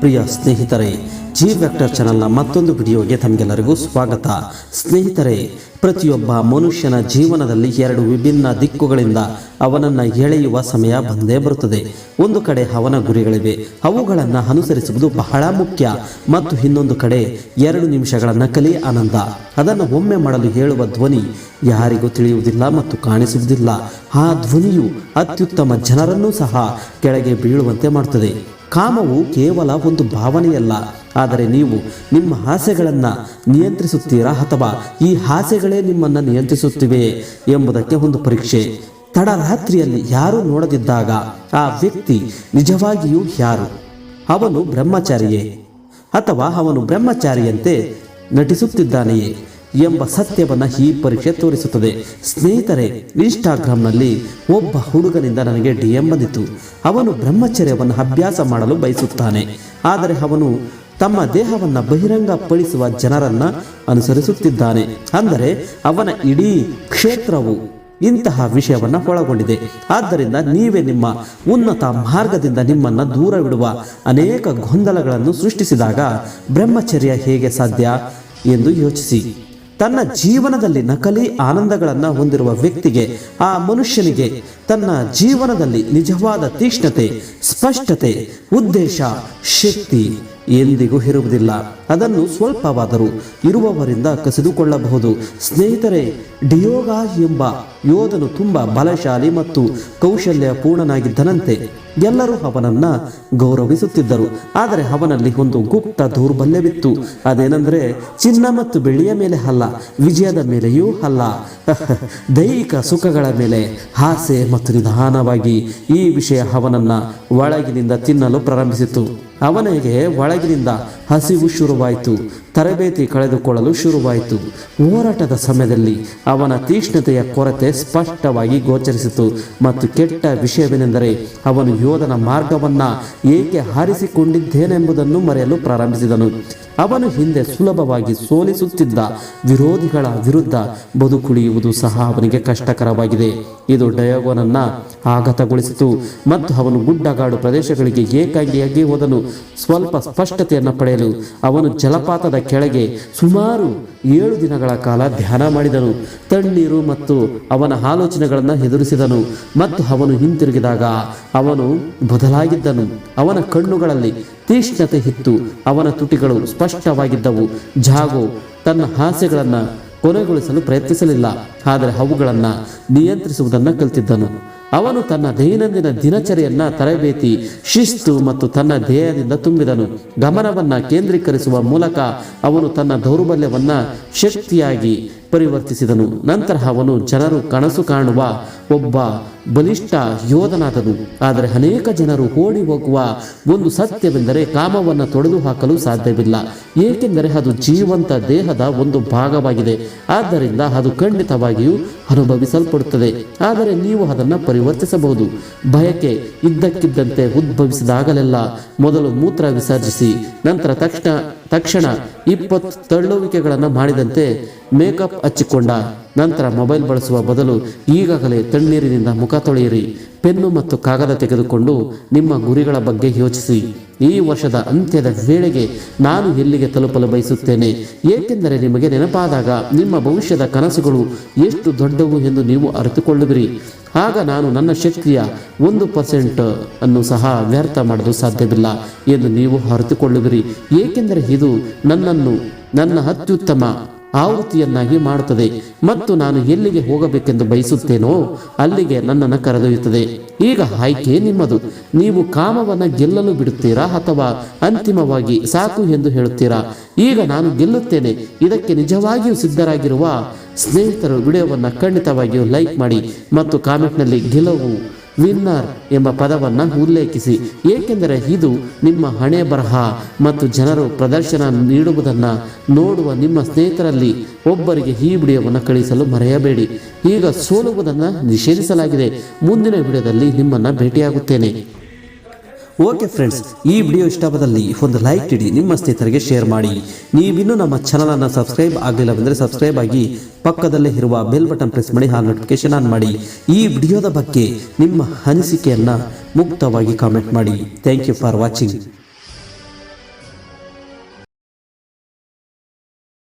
ಪ್ರಿಯ ಸ್ನೇಹಿತರೆ G vector ಚಾನಲ್ನ ಮತ್ತೊಂದು ವಿಡಿಯೋಗೆ ತಮಗೆಲ್ಲರಿಗೂ ಸ್ವಾಗತ. ಸ್ನೇಹಿತರೆ, ಪ್ರತಿಯೊಬ್ಬ ಮನುಷ್ಯನ ಜೀವನದಲ್ಲಿ ಎರಡು ವಿಭಿನ್ನ ದಿಕ್ಕುಗಳಿಂದ ಅವನನ್ನು ಎಳೆಯುವ ಸಮಯ ಬಂದೇ ಬರುತ್ತದೆ. ಒಂದು ಕಡೆ ಅವನ ಗುರಿಗಳಿವೆ, ಅವುಗಳನ್ನು ಅನುಸರಿಸುವುದು ಬಹಳ ಮುಖ್ಯ. ಮತ್ತು ಇನ್ನೊಂದು ಕಡೆ ಎರಡು ನಿಮಿಷಗಳ ನಕಲಿ ಆನಂದ. ಅದನ್ನು ಒಮ್ಮೆ ಮಾಡಲು ಹೇಳುವ ಧ್ವನಿ ಯಾರಿಗೂ ತಿಳಿಯುವುದಿಲ್ಲ ಮತ್ತು ಕಾಣಿಸುವುದಿಲ್ಲ. ಆ ಧ್ವನಿಯು ಅತ್ಯುತ್ತಮ ಜನರನ್ನೂ ಸಹ ಕೆಳಗೆ ಬೀಳುವಂತೆ ಮಾಡುತ್ತದೆ ಕಾಮವು ಕೇವಲ ಒಂದು ಭಾವನೆಯಲ್ಲ. ಆದರೆ ನೀವು ನಿಮ್ಮ ಆಸೆಗಳನ್ನು ನಿಯಂತ್ರಿಸುತ್ತೀರಾ ಅಥವಾ ಈ ಆಸೆಗಳೇ ನಿಮ್ಮನ್ನು ನಿಯಂತ್ರಿಸುತ್ತಿವೆ ಎಂಬುದಕ್ಕೆ ಒಂದು ಪರೀಕ್ಷೆ. ತಡರಾತ್ರಿಯಲ್ಲಿ ಯಾರು ನೋಡದಿದ್ದಾಗ ಆ ವ್ಯಕ್ತಿ ನಿಜವಾಗಿಯೂ ಯಾರು? ಅವನು ಬ್ರಹ್ಮಚಾರಿಯೇ ಅಥವಾ ಅವನು ಬ್ರಹ್ಮಚಾರಿಯಂತೆ ನಟಿಸುತ್ತಿದ್ದಾನೆಯೇ ಎಂಬ ಸತ್ಯವನ್ನು ಈ ಪರೀಕ್ಷೆ ತೋರಿಸುತ್ತದೆ. ಸ್ನೇಹಿತರೆ ಇನ್ಸ್ಟಾಗ್ರಾಮ್ನಲ್ಲಿ ಒಬ್ಬ ಹುಡುಗನಿಂದ ನನಗೆ ಡಿ ಎಂ ಬಂದಿತು ಅವನು ಬ್ರಹ್ಮಚರ್ಯವನ್ನು ಅಭ್ಯಾಸ ಮಾಡಲು ಬಯಸುತ್ತಾನೆ. ಆದರೆ ಅವನು ತಮ್ಮ ದೇಹವನ್ನು ಬಹಿರಂಗಪಡಿಸುವ ಜನರನ್ನ ಅನುಸರಿಸುತ್ತಿದ್ದಾನೆ. ಅಂದರೆ ಅವನ ಇಡೀ ಕ್ಷೇತ್ರವು ಇಂತಹ ವಿಷಯವನ್ನು ಒಳಗೊಂಡಿದೆ. ಆದ್ದರಿಂದ ನೀವೇ ನಿಮ್ಮ ಉನ್ನತ ಮಾರ್ಗದಿಂದ ನಿಮ್ಮನ್ನು ದೂರವಿಡುವ ಅನೇಕ ಗೊಂದಲಗಳನ್ನು ಸೃಷ್ಟಿಸಿದಾಗ ಬ್ರಹ್ಮಚರ್ಯ ಹೇಗೆ ಸಾಧ್ಯ ಎಂದು ಯೋಚಿಸಿ. ತನ್ನ ಜೀವನದಲ್ಲಿ ನಕಲಿ ಆನಂದಗಳನ್ನು ಹೊಂದಿರುವ ವ್ಯಕ್ತಿಗೆ, ಆ ಮನುಷ್ಯನಿಗೆ ತನ್ನ ಜೀವನದಲ್ಲಿ ನಿಜವಾದ ತೀಕ್ಷ್ಣತೆ, ಸ್ಪಷ್ಟತೆ, ಉದ್ದೇಶ, ಶಕ್ತಿ ಎಂದಿಗೂ ಇರುವುದಿಲ್ಲ ಅದನ್ನು ಸ್ವಲ್ಪವಾದರೂ ಇರುವವರಿಂದ ಕಸಿದುಕೊಳ್ಳಬಹುದು. ಸ್ನೇಹಿತರೆ, ಡಿಯೋಗ ಎಂಬ ಯೋಧನು ತುಂಬ ಬಲಶಾಲಿ ಮತ್ತು ಕೌಶಲ್ಯ ಪೂರ್ಣನಾಗಿದ್ದನಂತೆ ಎಲ್ಲರೂ ಅವನನ್ನ ಗೌರವಿಸುತ್ತಿದ್ದರು. ಆದರೆ ಅವನಲ್ಲಿ ಒಂದು ಗುಪ್ತ ದೌರ್ಬಲ್ಯವಿತ್ತು. ಅದೇನೆಂದರೆ, ಚಿನ್ನ ಮತ್ತು ಬೆಳ್ಳಿಯ ಮೇಲೆ ಅಲ್ಲ, ವಿಜಯದ ಮೇಲೆಯೂ ಅಲ್ಲ. ದೈಹಿಕ ಸುಖಗಳ ಮೇಲೆ ಆಸೆ ಮತ್ತು ನಿಧಾನವಾಗಿ ಈ ವಿಷಯ ಅವನನ್ನ ಒಳಗಿನಿಂದ ತಿನ್ನಲು ಪ್ರಾರಂಭಿಸಿತು. ಅವನಿಗೆ ಒಳಗಿನಿಂದ ಹಸಿವು ಶುರುವಾಯಿತು, ತರಬೇತಿ ಕಳೆದುಕೊಳ್ಳಲು ಶುರುವಾಯಿತು. ಹೋರಾಟದ ಸಮಯದಲ್ಲಿ ಅವನ ತೀಕ್ಷ್ಣತೆಯ ಕೊರತೆ ಸ್ಪಷ್ಟವಾಗಿ ಗೋಚರಿಸಿತು ಮತ್ತು ಕೆಟ್ಟ ವಿಷಯವೇನೆಂದರೆ ಅವನು ಯೋಧನ ಮಾರ್ಗವನ್ನ ಏಕೆ ಹಾರಿಸಿಕೊಂಡಿದ್ದೇನೆಂಬುದನ್ನು ಮರೆಯಲು ಪ್ರಾರಂಭಿಸಿದನು. ಅವನು ಹಿಂದೆ ಸುಲಭವಾಗಿ ಸೋಲಿಸುತ್ತಿದ್ದ ವಿರೋಧಿಗಳ ವಿರುದ್ಧ ಬದುಕುಳಿಯುವುದು ಸಹ ಅವನಿಗೆ ಕಷ್ಟಕರವಾಗಿದೆ. ಇದು ಡಯೋಗೋನನ್ನ ಆಘಾತಗೊಳಿಸಿತು. ಮತ್ತು ಅವನು ಗುಡ್ಡಗಾಡು ಪ್ರದೇಶಗಳಿಗೆ ಏಕಾಂಗಿಯಾಗಿ ಹೋದನು. ಸ್ವಲ್ಪ ಸ್ಪಷ್ಟತೆಯನ್ನು ಪಡೆಯಲು ಅವನು ಜಲಪಾತದ ಕೆಳಗೆ ಸುಮಾರು ಏಳು ದಿನಗಳ ಕಾಲ ಧ್ಯಾನ ಮಾಡಿದನು. ತಣ್ಣೀರು ಮತ್ತು ಅವನ ಆಲೋಚನೆಗಳನ್ನು ಎದುರಿಸಿದನು. ಮತ್ತು ಅವನು ಹಿಂತಿರುಗಿದಾಗ ಅವನು ಬದಲಾಗಿದ್ದನು. ಅವನ ಕಣ್ಣುಗಳಲ್ಲಿ ತೀಕ್ಷ್ಣತೆ ಇತ್ತು. ಅವನ ತುಟಿಗಳು ಸ್ಪಷ್ಟವಾಗಿದ್ದವು. ಜಾಗೋ ತನ್ನ ಹಾಸ್ಯಗಳನ್ನು ಕೊನೆಗೊಳಿಸಲು ಪ್ರಯತ್ನಿಸಲಿಲ್ಲ. ಆದರೆ ಅವುಗಳನ್ನು ನಿಯಂತ್ರಿಸುವುದನ್ನು ಕಲಿತಿದ್ದನು. ಅವನು ತನ್ನ ದೈನಂದಿನ ದಿನಚರಿಯನ್ನ ತರಬೇತಿ, ಶಿಸ್ತು ಮತ್ತು ತನ್ನ ಧ್ಯೇಯದಿಂದ ತುಂಬಿದನು. ಗಮನವನ್ನ ಕೇಂದ್ರೀಕರಿಸುವ ಮೂಲಕ ಅವನು ತನ್ನ ದೌರ್ಬಲ್ಯವನ್ನ ಶಕ್ತಿಯಾಗಿ ಪರಿವರ್ತಿಸಿದನು. ನಂತರ ಅವನು ಜನರು ಕನಸು ಕಾಣುವ ಒಬ್ಬ ಬಲಿಷ್ಠ ಯೋಧನಾದನು. ಆದರೆ ಅನೇಕ ಜನರು ಓಡಿ ಹೋಗುವ ಒಂದು ಸತ್ಯವೆಂದರೆ ಕಾಮವನ್ನು ತೊಡೆದು ಹಾಕಲು ಸಾಧ್ಯವಿಲ್ಲ. ಏಕೆಂದರೆ ಅದು ಜೀವಂತ ದೇಹದ ಒಂದು ಭಾಗವಾಗಿದೆ. ಆದ್ದರಿಂದ ಅದು ಖಂಡಿತವಾಗಿಯೂ ಅನುಭವಿಸಲ್ಪಡುತ್ತದೆ. ಆದರೆ ನೀವು ಅದನ್ನು ಪರಿವರ್ತಿಸಬಹುದು. ಭಯಕ್ಕೆ ಇದ್ದಕ್ಕಿದ್ದಂತೆ ಉದ್ಭವಿಸಿದಾಗಲೆಲ್ಲ ಮೊದಲು ಮೂತ್ರ ವಿಸರ್ಜಿಸಿ ನಂತರ ತಕ್ಷಣ ತಕ್ಷಣ ಇಪ್ಪತ್ತು ತಳ್ಳುವಿಕೆಗಳನ್ನು ಮಾಡಿದಂತೆ ಮೇಕಪ್ ಹಚ್ಚಿಕೊಂಡ ನಂತರ ಮೊಬೈಲ್ ಬಳಸುವ ಬದಲು ಈಗಾಗಲೇ ತಣ್ಣೀರಿನಿಂದ ಮುಖ ತೊಳೆಯಿರಿ. ಪೆನ್ನು ಮತ್ತು ಕಾಗದ ತೆಗೆದುಕೊಂಡು ನಿಮ್ಮ ಗುರಿಗಳ ಬಗ್ಗೆ ಯೋಚಿಸಿ. ಈ ವರ್ಷದ ಅಂತ್ಯದ ವೇಳೆಗೆ ನಾನು ಎಲ್ಲಿಗೆ ತಲುಪಲು ಬಯಸುತ್ತೇನೆ? ಏಕೆಂದರೆ ನಿಮಗೆ ನೆನಪಾದಾಗ ನಿಮ್ಮ ಭವಿಷ್ಯದ ಕನಸುಗಳು ಎಷ್ಟು ದೊಡ್ಡವು ಎಂದು ನೀವು ಅರಿತುಕೊಳ್ಳುವಿರಿ. ಆಗ ನಾನು ನನ್ನ ಶಕ್ತಿಯ ಒಂದು ಪರ್ಸೆಂಟ್ ಅನ್ನು ಸಹ ವ್ಯರ್ಥ ಮಾಡಲು ಸಾಧ್ಯವಿಲ್ಲ ಎಂದು ನೀವು ಅರಿತುಕೊಳ್ಳುವಿರಿ. ಏಕೆಂದರೆ ಇದು ನನ್ನನ್ನು, ನನ್ನ ಅತ್ಯುತ್ತಮ ಆವೃತ್ತಿಯನ್ನಾಗಿ ಮಾಡುತ್ತದೆ. ಮತ್ತು ನಾನು ಎಲ್ಲಿಗೆ ಹೋಗಬೇಕೆಂದು ಬಯಸುತ್ತೇನೋ ಅಲ್ಲಿಗೆ ನನ್ನನ್ನು ಕರೆದೊಯ್ಯುತ್ತದೆ. ಈಗ ಆಯ್ಕೆ ನಿಮ್ಮದು. ನೀವು ಕಾಮವನ್ನು ಗೆಲ್ಲಲು ಬಿಡುತ್ತೀರಾ ಅಥವಾ ಅಂತಿಮವಾಗಿ ಸಾಕು ಎಂದು ಹೇಳುತ್ತೀರಾ? ಈಗ ನಾನು ಗೆಲ್ಲುತ್ತೇನೆ. ಇದಕ್ಕೆ ನಿಜವಾಗಿಯೂ ಸಿದ್ಧರಾಗಿರುವ ಸ್ನೇಹಿತರು ವಿಡಿಯೋವನ್ನು ಖಂಡಿತವಾಗಿಯೂ ಲೈಕ್ ಮಾಡಿ ಮತ್ತು ಕಾಮೆಂಟ್ನಲ್ಲಿ ಗೆಲುವು ವಿನ್ನರ್ ಎಂಬ ಪದವನ್ನು ಉಲ್ಲೇಖಿಸಿ, ಏಕೆಂದರೆ ಇದು ನಿಮ್ಮ ಹಣೆ ಬರಹ ಮತ್ತು ಜನರು ಪ್ರದರ್ಶನ ನೀಡುವುದನ್ನು ನೋಡುವ ನಿಮ್ಮ ಸ್ನೇಹಿತರಲ್ಲಿ ಒಬ್ಬರಿಗೆ ಈ ವಿಡಿಯೋವನ್ನು ಕಳಿಸಲು ಮರೆಯಬೇಡಿ. ಈಗ ಸೋಲುವುದನ್ನು ನಿಷೇಧಿಸಲಾಗಿದೆ. ಮುಂದಿನ ವಿಡಿಯೋದಲ್ಲಿ ನಿಮ್ಮನ್ನು ಭೇಟಿಯಾಗುತ್ತೇನೆ. ಓಕೆ ಫ್ರೆಂಡ್ಸ್, ಈ ವಿಡಿಯೋ ಇಷ್ಟವಾದಲ್ಲಿ ಒಂದು ಲೈಕ್ ಇಡಿ, ನಿಮ್ಮ ಸ್ನೇಹಿತರಿಗೆ ಶೇರ್ ಮಾಡಿ. ನೀವಿನ್ನೂ ನಮ್ಮ ಚಾನಲನ್ನು ಸಬ್ಸ್ಕ್ರೈಬ್ ಆಗಲಿಲ್ಲವೆಂದರೆ ಸಬ್ಸ್ಕ್ರೈಬ್ ಆಗಿ ಪಕ್ಕದಲ್ಲೇ ಇರುವ ಬೆಲ್ ಬಟನ್ ಪ್ರೆಸ್ ಮಾಡಿ ಹಾಲ್ ನೋಟಿಫಿಕೇಶನ್ ಆನ್ ಮಾಡಿ. ಈ ವಿಡಿಯೋದ ಬಗ್ಗೆ ನಿಮ್ಮ ಅನಿಸಿಕೆಯನ್ನು ಮುಕ್ತವಾಗಿ ಕಾಮೆಂಟ್ ಮಾಡಿ. Thank you for watching.